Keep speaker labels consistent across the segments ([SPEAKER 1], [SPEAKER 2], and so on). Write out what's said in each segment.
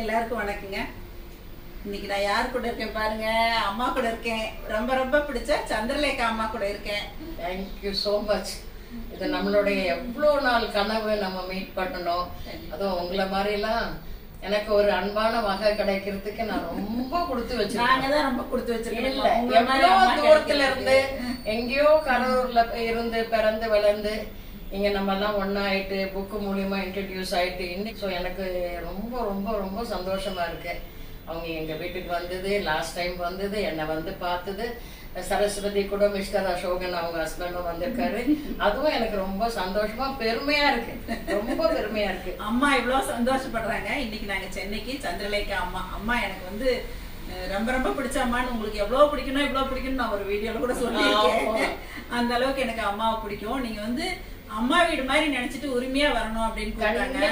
[SPEAKER 1] எல்லாருக்கும் வணக்கங்க. இன்னைக்கு நான் யார் கூட இருக்கேன் பாருங்க? அம்மா கூட இருக்கேன். ரொம்ப ரொம்ப பிடிச்ச சந்திரலேகா அம்மா கூட இருக்கேன்.
[SPEAKER 2] தேங்க்யூ ஸோ மச் இது நம்மளுடைய எவ்வளோ நாள் கனவு நம்ம மீட் பண்ணணும். அதுவும் உங்களை மாதிரிலாம் எனக்கு ஒரு அன்பான வகை கிடைக்கிறதுக்கு நான் ரொம்ப கொடுத்து வச்சிருக்கேன்.
[SPEAKER 1] தான் ரொம்ப கொடுத்து மாதிரி
[SPEAKER 2] எவ்வளோ தூரத்துல. இருந்து எங்கேயோ கடலூர்ல இருந்து பிறந்து வளர்ந்து இங்க நம்ம எல்லாம் ஒண்ணா ஆயிட்டு புக்கு மூலியமா இன்ட்ரடியூஸ் ஆயிட்டு இன்னைக்கு ஸோ எனக்கு ரொம்ப ரொம்ப ரொம்ப சந்தோஷமா இருக்கு. அவங்க எங்க வீட்டுக்கு வந்தது லாஸ்ட் டைம் வந்தது என்னை வந்து பார்த்தது. சரஸ்வதி கூட மிஸ்டர் அசோகன் அவங்க ஹஸ்பண்டும் வந்திருக்காரு. அதுவும் எனக்கு ரொம்ப சந்தோஷமா பெருமையா இருக்கு. ரொம்ப பெருமையா இருக்கு.
[SPEAKER 1] அம்மா இவ்வளவு சந்தோஷப்படுறாங்க. இன்னைக்கு நாங்க சென்னைக்கு சந்திரலேகா அம்மா. அம்மா எனக்கு வந்து ரொம்ப ரொம்ப பிடிச்ச அம்மான்னு உங்களுக்கு எவ்வளவு பிடிக்கணும் இவ்வளவு பிடிக்கும்னு நான் ஒரு வீடியோல கூட சொல்லியிருக்கேன். அந்த அளவுக்கு எனக்கு அம்மாவை பிடிக்கும். நீங்க வந்து அம்மா வீடு மாதிரி நினைச்சிட்டு உரிமையா வரணும் அப்படின்னு கூப்பிட்டாங்க.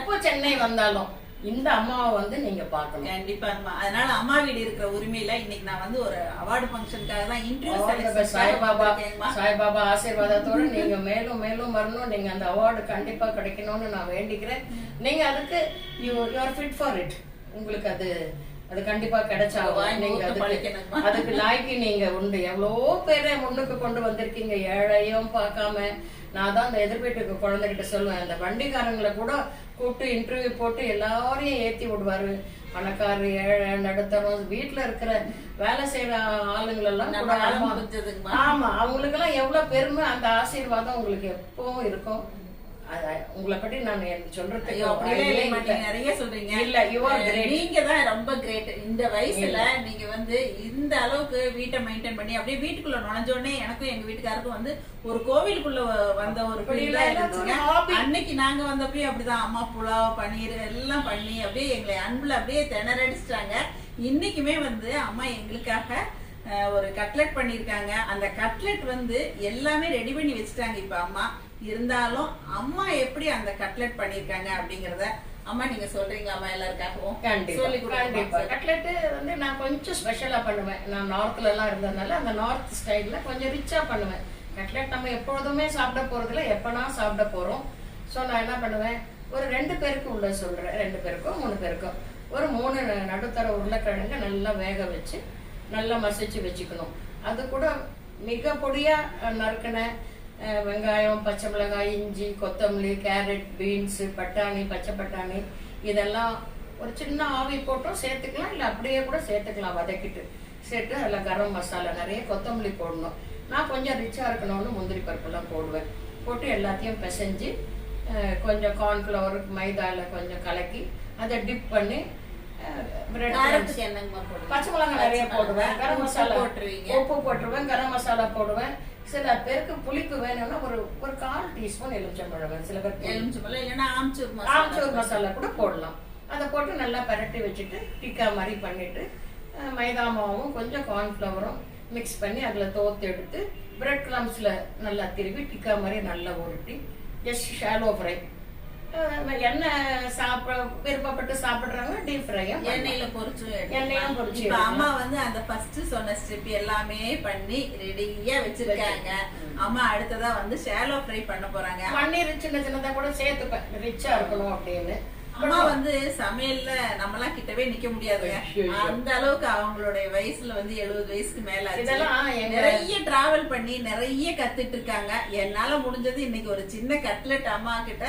[SPEAKER 2] எப்போ சென்னை வந்தாலும் இந்த அம்மாவை வந்து நீங்க பார்க்கணும்.
[SPEAKER 1] கண்டிப்பா அம்மா. அதனால அம்மா வீடு இருக்கிற உரிமையில இன்னைக்கு நான் வந்து ஒரு அவார்டு ஃபங்க்ஷனுக்காக தான்
[SPEAKER 2] the best. சாய்பாபா சாய்பாபா ஆசீர்வாதத்தோட நீங்க மேலும் மேலும் வரணும். நீங்க அந்த அவார்டு கண்டிப்பா கிடைக்கணும்னு நான் வேண்டிக்கிறேன். நீங்க அதுக்கு you are fit for it உங்களுக்கு அது அது கண்டிப்பா கிடைச்சாகும் அதுக்கு லாய்க்கு நீங்க உண்டு. எவ்வளோ பேரை முன்னுக்கு கொண்டு வந்திருக்கீங்க? ஏழையும் பார்க்காம. நான் தான் அந்த எதிர் வீட்டுக்கு குழந்தைகிட்ட சொல்லுவேன். அந்த வண்டிக்காரங்களை கூட கூப்பிட்டு இன்டர்வியூ போட்டு எல்லாரையும் ஏத்தி விடுவாரு. பணக்காரர் ஏழை நடுத்தரம் வீட்டுல இருக்கிற வேலை செய்யற ஆளுங்களெல்லாம் ஆமா.
[SPEAKER 1] முடிஞ்சதுங்கம்மா
[SPEAKER 2] ஆமா அவங்களுக்கு எல்லாம் எவ்வளவு பெருமை அந்த ஆசீர்வாதம் உங்களுக்கு எப்பவும் இருக்கும். உங்களை பற்றி நான் சொல்றதுக்கு
[SPEAKER 1] நிறைய சொல்றீங்க.
[SPEAKER 2] இல்ல.
[SPEAKER 1] நீங்க தான் ரொம்ப கிரேட் இந்த வயசுல நீங்க வந்து இந்த அளவுக்கு வீட்டை மெயின்டைன் பண்ணி அப்படியே வீட்டுக்குள்ள நுழைஞ்ச உடனே எனக்கும் எங்க வீட்டுக்காருக்கும் வந்து ஒரு கோவிலுக்குள்ள வந்த ஒரு. அன்னைக்கு நாங்க வந்தப்பயும் அப்படிதான். அம்மா புலாவ் பன்னீர் எல்லாம் பண்ணி அப்படியே எங்களை அன்புல அப்படியே திணறடிச்சிட்டாங்க. இன்னைக்குமே வந்து அம்மா எங்களுக்காக ஒரு கட்லெட் பண்ணிருக்காங்க அந்த கட்லெட் வந்து எல்லாமே ரெடி பண்ணி வச்சுட்டாங்க இப்ப அம்மா. இருந்தாலும் அம்மா எப்படி அந்த கட்லெட் பண்ணிருக்காங்க அப்படிங்கறத அம்மா நீங்க சொல்றீங்களா? அம்மா எல்லாருக்காகவும்
[SPEAKER 2] கண்டிப்பா. கட்லெட்டு வந்து நான் கொஞ்சம் ஸ்பெஷலா பண்ணுவேன். நான் நார்த்ல எல்லாம் இருந்ததுனால அந்த நார்த் ஸ்டைல்ல கொஞ்சம் ரிச்சா பண்ணுவேன். கட்லெட் நம்ம எப்பொழுதுமே சாப்பிட போறதுல எப்பனா சாப்பிட போறோம். ஸோ நான் என்ன பண்ணுவேன்? ஒரு ரெண்டு பேருக்கு உள்ள சொல்றேன். ரெண்டு பேருக்கும் மூணு பேருக்கும். ஒரு மூணு நடுத்தர உருளைக்கிழங்கு நல்லா வேக வச்சு நல்லா மசிச்சு வச்சுக்கணும். அது கூட மிக பொடியா நறுக்கின வெங்காயம் பச்சை மிளகாய் இஞ்சி கொத்தமல்லி கேரட் பீன்ஸ் பட்டாணி பச்சை பட்டாணி இதெல்லாம் ஒரு சின்ன ஆவி போட்டும் சேர்த்துக்கலாம் இல்லை அப்படியே கூட சேர்த்துக்கலாம் வதக்கிட்டு. சேர்த்து அதில் கரம் மசாலா நிறைய கொத்தமல்லி போடணும். நான் கொஞ்சம் ரிச்சாக இருக்கணும்னு முந்திரி பருப்பெல்லாம் போடுவேன். போட்டு எல்லாத்தையும் பிசைஞ்சு கொஞ்சம் கார்ன்ஃப்ளவர் மைதாவில் கொஞ்சம் கலக்கி அதை டிப் பண்ணி? பச்சை மிளகாய் நிறைய போடுவேன். கரம் மசாலா.
[SPEAKER 1] போட்டுருவீங்க.
[SPEAKER 2] உப்பு போட்டுருவேன் கரம் மசாலா போடுவேன். சில பேருக்கு புளிப்பு வேணும்னா ஒரு ஒரு கால் டீஸ்பூன் எலுமிச்சம்பழம் சில பேர்
[SPEAKER 1] எலுமிச்சம்பழம் இல்லைன்னா ஆம்ச்சூர்
[SPEAKER 2] ஆம்ச்சூர்
[SPEAKER 1] மசாலா
[SPEAKER 2] மசாலா கூட போடலாம். அதை போட்டு நல்லா பரட்டி வச்சுட்டு டிக்கா மாதிரி பண்ணிட்டு மைதா மாவும் கொஞ்சம் கார்ன்ஃப்ளவரும் மிக்ஸ் பண்ணி அதில் தோத்து எடுத்து பிரெட் கிரம்ஸில் நல்லா திருப்பி டிக்கா மாதிரி நல்லா உருட்டி ஜஸ்ட் ஷாலோ ஃப்ரை சாப்பிட விருப்பப்பட்டு சாப்பிட்றவங்க டீப் ஃப்ரையும்
[SPEAKER 1] எண்ணெயில பொரிச்சு. அம்மா வந்து அந்த ஃபர்ஸ்ட் சொன்ன ஸ்டெப் எல்லாமே பண்ணி ரெடியா வச்சிருக்காங்க. அம்மா அடுத்ததா வந்து ஷாலோ ஃப்ரை பண்ண போறாங்க.
[SPEAKER 2] பன்னீர் சின்ன சின்னதா கூட சேர்த்துப்பேன். ரிச்சா இருக்கணும் அப்படின்னு.
[SPEAKER 1] அம்மா வந்து சமையல்ல நம்மலாம் கிட்டவே நிக்க முடியாதுங்க. அந்த அளவுக்கு அவங்களுடைய வயசுல வந்து எழுபது வயசுக்கு மேல.
[SPEAKER 2] இதெல்லாம்
[SPEAKER 1] நிறைய டிராவல் பண்ணி நிறைய கத்துட்டு இருக்காங்க. என்னால முடிஞ்சது இன்னைக்கு ஒரு சின்ன கட்லெட் அம்மா கிட்ட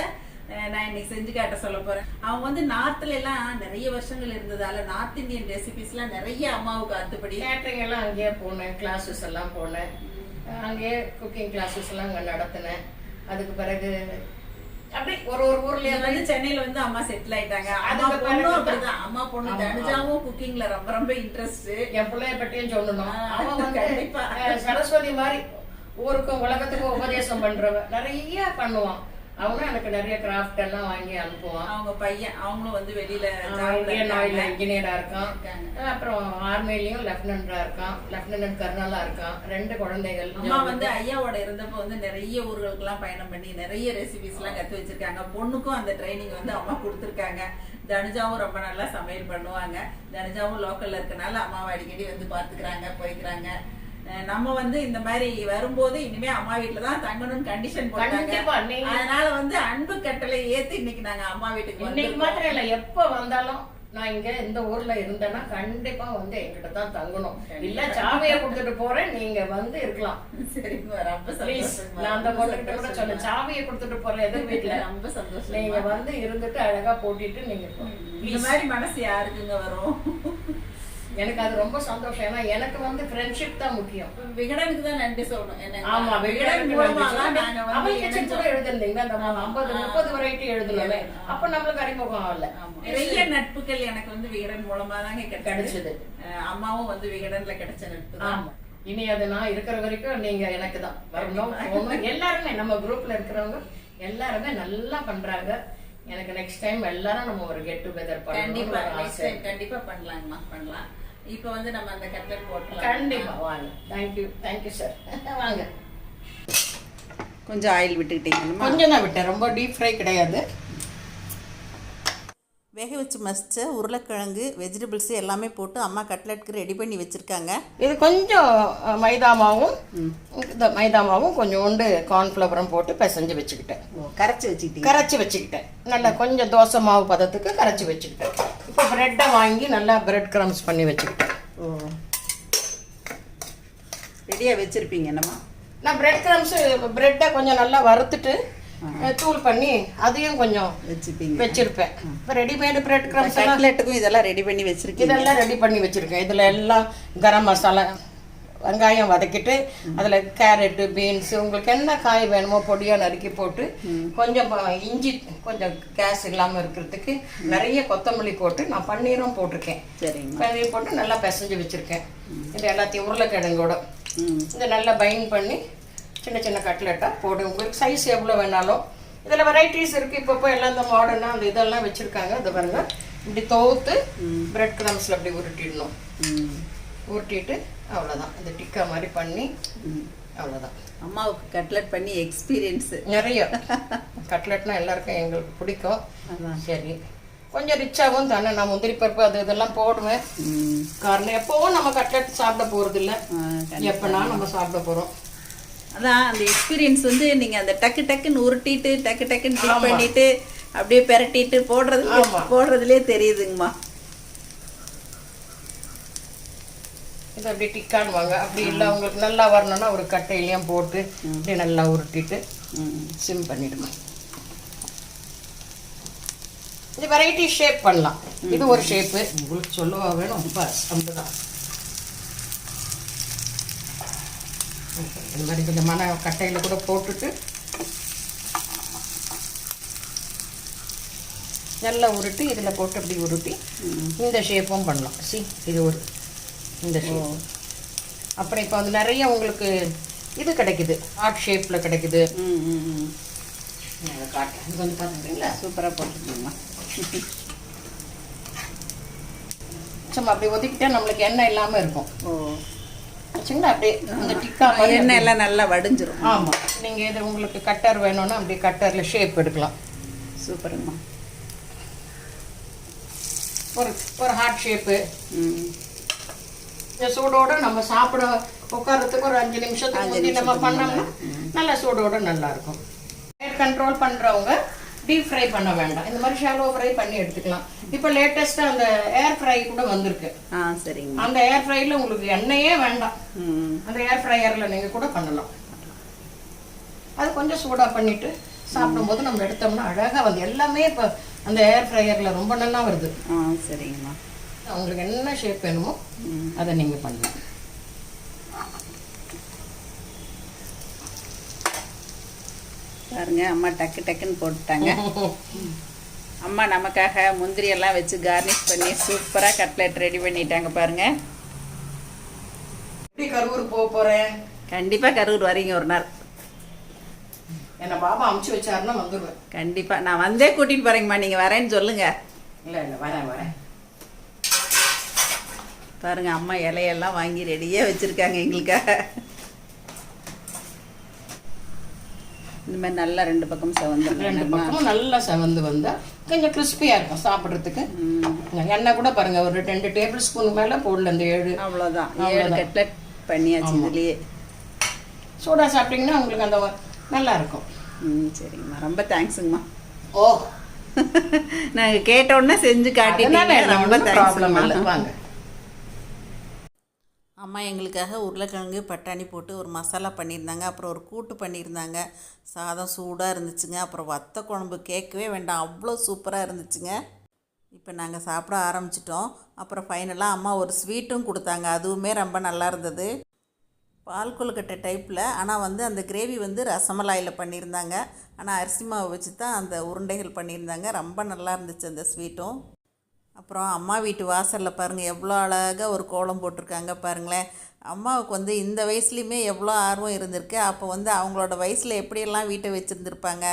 [SPEAKER 1] நான் இன்னைக்கு செஞ்சு காட்ட சொல்ல போறேன். அவங்க வந்து நார்த்ல எல்லாம் நிறைய வருஷங்கள் இருந்ததால நார்த் இந்தியன் ரெசிபிஸ் எல்லாம் நிறைய அம்மாவுக்கு அத்துப்படி.
[SPEAKER 2] கேட்டரிங் எல்லாம் அங்கேயே போனேன் கிளாஸஸ் எல்லாம் போனேன். அங்கேயே குக்கிங் கிளாஸஸ் எல்லாம் அங்கே நடத்தினேன். அதுக்கு பிறகு அப்படி ஒரு ஒரு
[SPEAKER 1] இங்க வந்து சென்னையில வந்து அம்மா செட்டில் ஆயிட்டாங்க. அம்மா பொண்ணும் அப்படிதான். அம்மா பொண்ணு. தனுஜாவும் குக்கிங்ல ரொம்ப ரொம்ப இன்ட்ரெஸ்ட்
[SPEAKER 2] என் பிள்ளைய பற்றியும் சொல்லணும். அவன் வந்து சரஸ்வதி மாதிரி ஊருக்கும் உலகத்துக்கும் உபதேசம் பண்றவ நிறைய பண்ணுவான். அவனும் எனக்கு நிறைய கிராஃப்ட் எல்லாம் வாங்கி அனுப்புவான்.
[SPEAKER 1] அவங்க பையன் அவங்களும் வந்து வெளியில
[SPEAKER 2] இந்தியன் ஆயில். இன்ஜினியரா இருக்கான். அப்புறம் ஆர்மிலையும் லெப்டினண்டா இருக்கான். லெப்டினன்ட் கர்னலா இருக்கான். ரெண்டு குழந்தைகள்.
[SPEAKER 1] அம்மா வந்து ஐயாவோட இருந்தப்போ வந்து நிறைய ஊர்களுக்கு எல்லாம் பயணம் பண்ணி நிறைய ரெசிபிஸ் எல்லாம் கத்து வச்சிருக்காங்க. பொண்ணுக்கும் அந்த ட்ரைனிங் வந்து அம்மா கொடுத்துருக்காங்க. தனுஜாவும் ரொம்ப நல்லா சமையல் பண்ணுவாங்க. தனுஜாவும் லோக்கல்ல இருக்கனால அம்மாவை அடிக்கடி வந்து பாத்துக்கிறாங்க போய்க்கிறாங்க. நம்ம வந்து இந்த மாதிரி வரும்போது இனிமே அம்மா வீட்டுல தான் தங்கணும்னு கண்டிஷன் போட்டாங்க. அதனால வந்து அன்பு கட்டளை ஏத்து இன்னைக்கு நாங்க அம்மா வீட்டுக்கு
[SPEAKER 2] இன்னைக்கு. மாத்திரம் இல்ல எப்ப வந்தாலும் நான் இங்க இந்த ஊர்ல இருந்தேன்னா கண்டிப்பா வந்து என்கிட்ட தான் தங்கணும். இல்ல சாவியை கொடுத்துட்டு போறேன் நீங்க வந்து இருக்கலாம். நான் அந்த பொண்ணுகிட்ட கூட சொன்னேன் சாவியை கொடுத்துட்டு போறேன் எதிர் வீட்டுல.
[SPEAKER 1] ரொம்ப சந்தோஷம்.
[SPEAKER 2] நீங்க வந்து இருந்துட்டு அழகா போட்டிட்டு நீங்க.
[SPEAKER 1] இந்த மாதிரி மனசு யாருக்குங்க வரும்?
[SPEAKER 2] எனக்கு அது ரொம்ப சந்தோஷம். ஏன்னா எனக்கு வந்து ஃப்ரெண்ட்ஷிப் தான் முக்கியம்.
[SPEAKER 1] விகடனுக்கு தான் நன்றி சொல்லணும்.
[SPEAKER 2] ஆமா
[SPEAKER 1] விகடன் மூலமா தான் நாங்க வந்து
[SPEAKER 2] அவள் கிச்சன் கூட. எழுதிருந்தீங்க அந்த ஐம்பது முப்பது வெரைட்டி எழுதணுமே அப்ப நம்மளுக்கு அறிமுகம் ஆகல.
[SPEAKER 1] நிறைய நட்புகள் எனக்கு வந்து விகடன் மூலமா தாங்க கிடைச்சது. அம்மாவும் வந்து விகடன்ல கிடைச்ச நட்பு
[SPEAKER 2] ஆமா. இனி அது நான் இருக்கிற வரைக்கும் நீங்க எனக்கு தான். வரணும் எல்லாருமே நம்ம குரூப்ல இருக்கிறவங்க எல்லாருமே நல்லா பண்றாங்க. எனக்கு நெக்ஸ்ட் டைம் எல்லாரும் நம்ம ஒரு கெட் டுகெதர்
[SPEAKER 1] கண்டிப்பா. நெக்ஸ்ட் டைம் கண்டிப்பா பண்ணலாங்கம்மா. பண்ணலாம். இப்போ வந்து நம்ம அந்த கட்லட் போட்டுலாம்.
[SPEAKER 2] கண்டிப்பா. வாங்க. தேங்க்யூ தேங்க்யூ சார் வாங்க.
[SPEAKER 1] கொஞ்சம் ஆயில் விட்டுக்கிட்டீங்கம்மா.
[SPEAKER 2] கொஞ்சம் தான் விட்டேன். ரொம்ப டீப் ஃப்ரை கிடையாது.
[SPEAKER 3] வேக வச்சு மசிச்ச உருளைக்கிழங்கு வெஜிடபிள்ஸ் எல்லாமே போட்டு அம்மா கட்லெட்டுக்கு ரெடி பண்ணி வச்சுருக்காங்க.
[SPEAKER 2] இது கொஞ்சம் மைதா மாவும் இந்த மைதா மாவும் கொஞ்சோண்டு கார்ன்ஃப்ளவரும் போட்டு பிசைஞ்சு வச்சுக்கிட்டேன்.
[SPEAKER 3] கரைச்சி வச்சுக்கிட்டீங்க.
[SPEAKER 2] கரைச்சி வச்சுக்கிட்டேன். நல்லா கொஞ்சம் தோசை மாவு பதத்துக்கு கரைச்சி வச்சுக்கிட்டேன். இப்போ ப்ரெட்டை வாங்கி நல்லா பிரெட் கிரம்ஸ் பண்ணி வச்சுக்கிட்டேன்.
[SPEAKER 3] ஓ. ரெடியாக வச்சுருப்பீங்க என்னம்மா?
[SPEAKER 2] நான் பிரெட் கிரம்ஸ் பிரெட்டை கொஞ்சம் நல்லா வறுத்துட்டு தூள் பண்ணி அதையும் கொஞ்சம்
[SPEAKER 3] வச்சுப்பீங்க.
[SPEAKER 2] வச்சிருப்பேன். இப்போ ரெடிமேடு பிரெட் கிரம்ஸ் எல்லாம்
[SPEAKER 3] கட்லெட்டுக்கும் இதெல்லாம் ரெடி பண்ணி வச்சுருக்கீங்க.
[SPEAKER 2] இதெல்லாம் ரெடி பண்ணி வச்சிருக்கேன். இதில் எல்லாம் கரம் மசாலா வெங்காயம் வதக்கிட்டு அதில் கேரட்டு பீன்ஸ் உங்களுக்கு என்ன காய் வேணுமோ பொடியாக நறுக்கி போட்டு கொஞ்சம் இஞ்சி கொஞ்சம் கேஸ் இல்லாமல் இருக்கிறதுக்கு நிறைய கொத்தமல்லி போட்டு நான் பன்னீரும் போட்டிருக்கேன். பன்னீர் போட்டு நல்லா பிசைஞ்சு வச்சுருக்கேன். இது எல்லாத்தையும் உருளைக்கிழங்கோட. இதை நல்லா பைண்ட் பண்ணி சின்ன சின்ன கட்லெட்டாக போடு உங்களுக்கு சைஸ் எவ்வளோ வேணாலும். இதில் வெரைட்டிஸ் இருக்குது இப்போ எல்லாம் இந்த மாடர்னாக அந்த இதெல்லாம் வச்சுருக்காங்க. இது பாருங்க. இப்படி தோத்து பிரெட் கிரம்ஸில் அப்படி உருட்டிடணும். உருட்டிட்டு அவ்வளோதான் இந்த டிக்கா மாதிரி பண்ணி அவ்வளோதான்
[SPEAKER 3] அம்மாவுக்கு கட்லெட் பண்ணி எக்ஸ்பீரியன்ஸு
[SPEAKER 2] நிறைய. கட்லெட்னா எல்லாருக்கும் எங்களுக்கு பிடிக்கும்.
[SPEAKER 3] அதான்.
[SPEAKER 2] சரி. கொஞ்சம் ரிச்சாகவும் தானே நான் முந்திரி பருப்பு அது இதெல்லாம் போடுவேன். காரணம் எப்போவும் நம்ம கட்லெட் சாப்பிட போகிறது இல்லை. எப்போனா நம்ம சாப்பிட போகிறோம்
[SPEAKER 3] அதான் அந்த எக்ஸ்பீரியன்ஸ் வந்து நீங்கள் அந்த டக்கு டக்குன்னு உருட்டிட்டு டக்கு டக்குன்னு டிப் பண்ணிட்டு அப்படியே பெரட்டிட்டு போடுறது
[SPEAKER 2] ஆமா.
[SPEAKER 3] போடுறதுலே தெரியுதுங்கம்மா.
[SPEAKER 2] இதை அப்படி டிக்கானுவாங்க. அப்படி இல்லை அவங்களுக்கு நல்லா வரணும்னா ஒரு கட்டையிலையும் போட்டு அப்படியே நல்லா உருட்டிட்டு சிம் பண்ணிடுங்க. இது வெரைட்டி ஷேப் பண்ணலாம். இது ஒரு ஷேப்பு உங்களுக்கு சொல்லவா வேணும்? பஸ் அப்படிதான் இந்த மாதிரி கொஞ்சம் மன கட்டையில் கூட போட்டுட்டு நல்லா உருட்டி இதில் போட்டு அப்படி உருட்டி இந்த ஷேப்பும் பண்ணலாம். சி இது ஒரு இந்த ஷேப் அப்புறம் இப்போ வந்து நிறைய உங்களுக்கு இது கிடைக்குது. ஆர்ட் ஷேப்பில் கிடைக்குது. காட்டுறேன். இது வந்து பார்த்துக்கிறீங்களா?
[SPEAKER 3] சூப்பராக போட்டுருக்கீங்கம்மா.
[SPEAKER 2] சும்மா அப்படி ஒதுக்கிட்டா நம்மளுக்கு எண்ணெய் இல்லாமல் இருக்கும்.
[SPEAKER 3] ஓ.
[SPEAKER 2] வச்சுங்களா அப்படியே அந்த டிக்கா மாதிரி
[SPEAKER 3] எண்ணெய் எல்லாம் நல்லா வடிஞ்சிரும்.
[SPEAKER 2] ஆமாம் நீங்கள் இது உங்களுக்கு கட்டர் வேணும்னா அப்படியே கட்டரில் ஷேப் எடுக்கலாம்.
[SPEAKER 3] சூப்பருங்கம்மா
[SPEAKER 2] ஒரு ஒரு ஹார்ட் ஷேப்பு
[SPEAKER 3] ம்.
[SPEAKER 2] இந்த சூடோட நம்ம சாப்பிட உட்கார்றதுக்கு ஒரு அஞ்சு நிமிஷத்துக்கு முந்தி நம்ம பண்ணோம்னா நல்லா சூடோட நல்லா இருக்கும் ஏர் கண்ட்ரோல் பண்ணுறவங்க டீப் ஃப்ரை பண்ண வேண்டாம். இந்த மாதிரி ஷாலோ ஃப்ரை பண்ணி எடுத்துக்கலாம். இப்போ லேட்டஸ்ட்டாக அந்த ஏர் ஃப்ரை கூட வந்திருக்கு.
[SPEAKER 3] ஆ சரிங்கம்மா
[SPEAKER 2] அந்த ஏர் ஃப்ரைல உங்களுக்கு எண்ணெயே வேண்டாம். அந்த ஏர் ஃப்ரையரில் நீங்கள் கூட பண்ணலாம். அது கொஞ்சம் சூடாக பண்ணிட்டு சாப்பிடும்போது நம்ம எடுத்தோம்னா அழகாக வந்து எல்லாமே இப்போ அந்த ஏர் ஃப்ரையரில் ரொம்ப நல்லா வருது.
[SPEAKER 3] ஆ சரிங்கம்மா.
[SPEAKER 2] உங்களுக்கு என்ன ஷேப் வேணுமோ அதை நீங்கள் பண்ணலாம்.
[SPEAKER 3] பாருங்க அம்மா டக்கு டக்குன்னு போட்டுட்டாங்க. அம்மா நமக்காக முந்திரி எல்லாம் வச்சு கார்னிஷ் பண்ணி சூப்பராக கட்லெட் ரெடி பண்ணிட்டாங்க பாருங்க.
[SPEAKER 2] எப்படி கரூர் போக போகிறேன்
[SPEAKER 3] கண்டிப்பாக கரூர் வரீங்க ஒரு நாள்.
[SPEAKER 2] என்னை பாபா அமுச்சு வச்சாருன்னா வந்துடுவேன்
[SPEAKER 3] கண்டிப்பாக நான் வந்தே கூட்டிகிட்டு போகிறேங்கம்மா நீங்கள் வரேன்னு சொல்லுங்கள்
[SPEAKER 2] இல்லை இல்லை வரேன் வரேன்.
[SPEAKER 3] பாருங்க அம்மா இலையெல்லாம் வாங்கி ரெடியாக வச்சுருக்காங்க எங்களுக்காக. இந்த மாதிரி நல்லா ரெண்டு பக்கம்
[SPEAKER 2] ரெண்டு
[SPEAKER 3] செவந்துருக்கேன்
[SPEAKER 2] பக்கமும் நல்லா செவந்து வந்தால் கொஞ்சம் கிறிஸ்பியாக இருக்கும் சாப்பிட்றதுக்கு. எண்ணெய் கூட பாருங்க ஒரு ரெண்டு டேபிள் ஸ்பூன் மேலே போடல இந்த ஏழு.
[SPEAKER 3] அவ்வளோதான் ஏழு கட்லெட் பண்ணியாச்சு இதுலேயே.
[SPEAKER 2] சூடாக சாப்பிட்டீங்கன்னா உங்களுக்கு அந்த நல்லா இருக்கும்.
[SPEAKER 3] ம் சரிங்கம்மா. ரொம்ப தேங்க்ஸுங்கம்மா
[SPEAKER 2] ஓ.
[SPEAKER 3] நாங்கள் கேட்டோன்னே செஞ்சு காட்டிட்டீங்க. ரொம்ப
[SPEAKER 2] ப்ராப்ளம் இல்லை. வாங்க.
[SPEAKER 1] அம்மா எங்களுக்காக உருளைக்கிழங்கு பட்டாணி போட்டு ஒரு மசாலா பண்ணியிருந்தாங்க. அப்புறம் ஒரு கூட்டு பண்ணியிருந்தாங்க. சாதம் சூடாக இருந்துச்சுங்க. அப்புறம் வத்த குழம்பு கேட்கவே வேண்டாம். அவ்வளோ சூப்பராக இருந்துச்சுங்க. இப்போ நாங்கள் சாப்பிட ஆரம்பிச்சிட்டோம். அப்புறம் ஃபைனலாக அம்மா ஒரு ஸ்வீட்டும் கொடுத்தாங்க. அதுவுமே ரொம்ப நல்லா இருந்தது. பால் கொழுக்கட்டை டைப்பில் ஆனால் வந்து அந்த கிரேவி வந்து ரசமலாயில் பண்ணியிருந்தாங்க. ஆனால் அரிசி மாவு வச்சு தான் அந்த உருண்டைகள் பண்ணியிருந்தாங்க. ரொம்ப நல்லா இருந்துச்சு அந்த ஸ்வீட்டும் அப்புறம் அம்மா வீட்டு வாசலில் பாருங்கள் எவ்வளோ அழகாக ஒரு கோலம் போட்டிருக்காங்க பாருங்களேன். அம்மாவுக்கு வந்து இந்த வயசுலேயுமே எவ்வளோ ஆர்வம் இருந்திருக்கு அப்போ வந்து அவங்களோட வயசில் எப்படியெல்லாம் வீட்டை வச்சுருந்துருப்பாங்க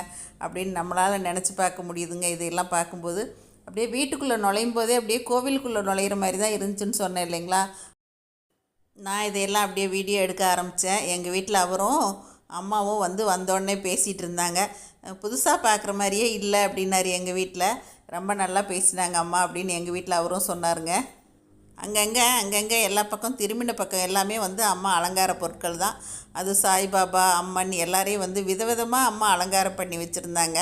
[SPEAKER 1] அப்படின்னு நம்மளால் நினச்சி பார்க்க முடியுதுங்க இதையெல்லாம் பார்க்கும்போது. அப்படியே வீட்டுக்குள்ளே நுழையும் போதே அப்படியே கோவிலுக்குள்ளே நுழையிற மாதிரி தான் இருந்துச்சுன்னு சொன்னேன் இல்லைங்களா? நான் இதையெல்லாம் அப்படியே வீடியோ எடுக்க ஆரம்பித்தேன் எங்கள் வீட்டில் அவரும் அம்மாவும் வந்து வந்தோடனே பேசிகிட்டு இருந்தாங்க. புதுசாக பார்க்குற மாதிரியே இல்லை அப்படின்னாரு எங்கள் வீட்டில் ரொம்ப நல்லா பேசினாங்க அம்மா அப்படின்னு எங்கள் வீட்டில் அவரும் சொன்னாருங்க. அங்கங்கே அங்கங்கே எல்லா பக்கம் திரும்பின பக்கம் எல்லாமே வந்து அம்மா அலங்கார பொருட்கள் தான். அது சாய்பாபா அம்மன் எல்லாரையும் வந்து விதவிதமாக அம்மா அலங்காரம் பண்ணி வச்சுருந்தாங்க.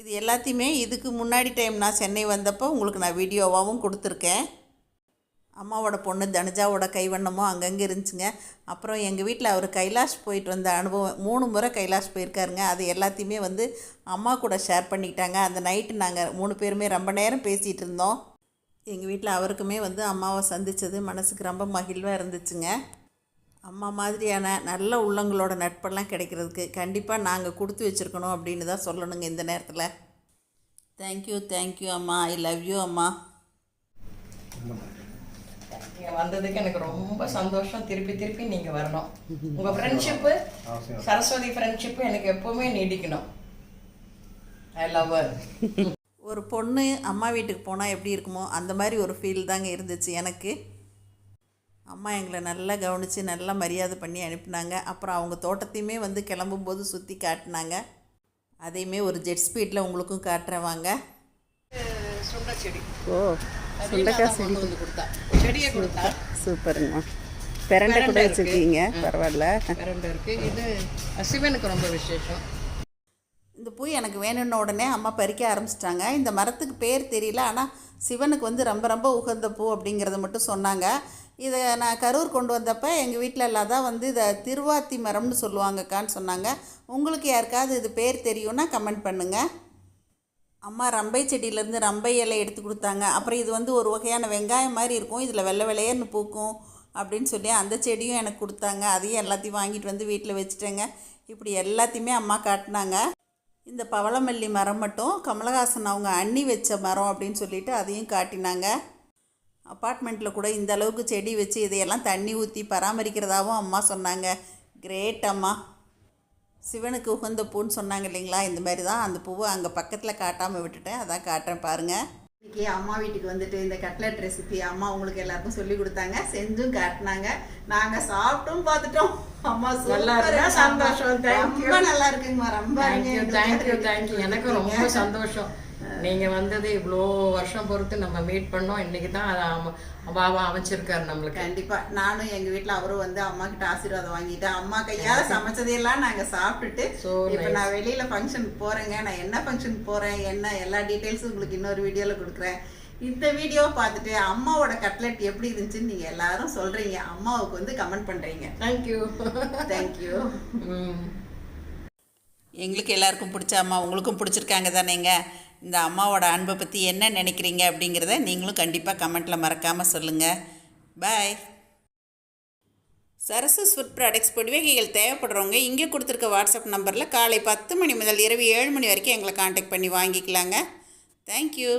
[SPEAKER 1] இது எல்லாத்தையுமே இதுக்கு முன்னாடி டைம் நான் சென்னை வந்தப்போ உங்களுக்கு நான் வீடியோவாகவும் கொடுத்துருக்கேன். அம்மாவோட பொண்ணு தனுஜாவோட கைவண்ணமும் அங்கங்கே இருந்துச்சுங்க. அப்புறம் எங்கள் வீட்டில் அவர் கைலாஷ் போயிட்டு வந்த அனுபவம் மூணு முறை கைலாஷ் போயிருக்காருங்க. அது எல்லாத்தையுமே வந்து அம்மா கூட ஷேர் பண்ணிக்கிட்டாங்க. அந்த நைட்டு நாங்கள் மூணு பேருமே ரொம்ப நேரம் பேசிகிட்டு இருந்தோம். எங்கள் வீட்டில் அவருக்குமே வந்து அம்மாவை சந்தித்தது மனசுக்கு ரொம்ப மகிழ்வாக இருந்துச்சுங்க. அம்மா மாதிரியான நல்ல உள்ளங்களோட நட்பெல்லாம் கிடைக்கிறதுக்கு கண்டிப்பாக நாங்கள் கொடுத்து வச்சுருக்கணும் அப்படின்னு தான் சொல்லணுங்க இந்த நேரத்தில். தேங்க்யூ தேங்க்யூ அம்மா. ஐ லவ் யூ அம்மா.
[SPEAKER 2] நீங்க வந்ததுக்கு எனக்கு ரொம்ப சந்தோஷம். திருப்பி திருப்பி நீங்க வரணும். உங்க ஃப்ரெண்ட்ஷிப்பு சரஸ்வதி ஃப்ரெண்ட்ஷிப்பு எனக்கு எப்பவுமே நீடிக்கணும். ஐ லவ்
[SPEAKER 1] ஒரு பொண்ணு அம்மா வீட்டுக்கு போனால் எப்படி இருக்குமோ அந்த மாதிரி ஒரு ஃபீல் தாங்க இருந்துச்சு எனக்கு. அம்மா எங்களை நல்லா கவனித்து நல்லா மரியாதை பண்ணி அனுப்புனாங்க. அப்புறம் அவங்க தோட்டத்தையுமே வந்து கிளம்பும்போது சுற்றி காட்டினாங்க. அதையுமே ஒரு ஜெட் ஸ்பீடில் உங்களுக்கும் காட்டுறேன் வாங்க.
[SPEAKER 2] சுண்ட செடி.
[SPEAKER 3] ஓ. சுண்டக்காய் செடி.
[SPEAKER 2] கொடுத்தா. செடியை கொடுத்தா.
[SPEAKER 3] சூப்பருங்கம்மா பிரண்டை கூட வச்சுருக்கீங்க. பரவாயில்ல.
[SPEAKER 2] இருக்கு. இது சிவனுக்கு ரொம்ப விசேஷம்.
[SPEAKER 1] இந்த பூ எனக்கு வேணும்ன உடனே அம்மா பறிக்க ஆரம்பிச்சிட்டாங்க. இந்த மரத்துக்கு பேர் தெரியல. ஆனால் சிவனுக்கு வந்து ரொம்ப ரொம்ப உகந்த பூ அப்படிங்கிறத மட்டும் சொன்னாங்க. இதை நான் கரூர் கொண்டு வந்தப்போ எங்கள் வீட்டில் இல்லாத வந்து இதை திருவாத்தி மரம்னு சொல்லுவாங்கக்கான்னு சொன்னாங்க. உங்களுக்கு யாருக்காவது இது பேர் தெரியும்னா கமெண்ட் பண்ணுங்கள் அம்மா ரம்பை செடியிலேருந்து ரம்பை இலை எடுத்து கொடுத்தாங்க. அப்புறம் இது வந்து ஒரு வகையான வெங்காயம் மாதிரி இருக்கும். இதில் வெள்ளை வெள்ளையர்னு பூக்கும் அப்படின்னு சொல்லி அந்த செடியும் எனக்கு கொடுத்தாங்க. அதையும் எல்லாத்தையும் வாங்கிட்டு வந்து வீட்டில் வச்சுட்டேங்க. இப்படி எல்லாத்தையுமே அம்மா காட்டினாங்க. இந்த பவளமல்லி மரம் மட்டும் கமலஹாசன் அவங்க அண்ணி வச்ச மரம் அப்படின்னு சொல்லிட்டு அதையும் காட்டினாங்க. அப்பார்ட்மெண்ட்டில் கூட இந்த அளவுக்கு செடி வச்சு இதையெல்லாம் தண்ணி ஊற்றி பராமரிக்கிறதாகவும் அம்மா சொன்னாங்க. கிரேட் அம்மா. சிவனுக்கு உகந்த பூன்னு சொன்னாங்க இல்லைங்களா? இந்த மாதிரி தான் அந்த பூவை அங்கே பக்கத்தில் காட்டாமல் விட்டுட்டேன். அதான் காட்டுறேன் பாருங்கள் இன்னைக்கு அம்மா வீட்டுக்கு வந்துட்டு இந்த கட்லட் ரெசிபி அம்மா உங்களுக்கு எல்லாருக்கும் சொல்லி கொடுத்தாங்க. செஞ்சும் காட்டினாங்க. நாங்கள் சாப்பிட்டும் பார்த்துட்டோம். அம்மா
[SPEAKER 2] நல்லா இருந்தா. சந்தோஷம்.
[SPEAKER 1] ரொம்ப நல்லா இருக்குங்கம்மா. ரொம்ப
[SPEAKER 2] தேங்க்யூ தேங்க்யூ. தேங்க்யூ எனக்கு ரொம்ப சந்தோஷம். நீங்க வந்தது இவ்வளோ வருஷம் பொறுத்து நம்ம மீட் பண்ணோம். இன்னைக்கு தான் அதை பாபா அமைச்சிருக்காரு நம்மளுக்கு.
[SPEAKER 1] கண்டிப்பா. நானும் எங்க வீட்ல அவரும் வந்து அம்மா கிட்ட ஆசீர்வாதம் வாங்கிட்டேன் அம்மா கையால சமைச்சதையெல்லாம் நாங்க சாப்பிட்டுட்டு இப்ப நான் வெளியில ஃபங்க்ஷனுக்கு போறேங்க. நான் என்ன ஃபங்க்ஷனுக்கு போறேன் என்ன எல்லா டீடைல்ஸும் உங்களுக்கு இன்னொரு வீடியோல கொடுக்குறேன். இந்த வீடியோ பார்த்துட்டு அம்மாவோட கட்லெட் எப்படி இருந்துச்சுன்னு நீங்க எல்லாரும் சொல்றீங்க. அம்மாவுக்கு வந்து கமெண்ட் பண்றீங்க.
[SPEAKER 2] தேங்க்யூ
[SPEAKER 1] தேங்க்யூ எங்களுக்கு எல்லாருக்கும் பிடிச்ச அம்மா உங்களுக்கும் பிடிச்சிருக்காங்க தானேங்க? இந்த அம்மாவோட அன்பை பற்றி என்ன நினைக்கிறீங்க அப்படிங்கிறத நீங்களும் கண்டிப்பாக கமெண்ட்டில் மறக்காமல் சொல்லுங்கள் பாய் சரசு ஃபுட் ப்ராடக்ட்ஸ் பொடிவகைகள் தேவைப்படுறவங்க இங்கே கொடுத்துருக்க வாட்ஸ்அப் நம்பரில் காலை பத்து மணி முதல் இரவு ஏழு மணி வரைக்கும் எங்களை காண்டாக்ட் பண்ணி வாங்கிக்கலாங்க. தேங்க்யூ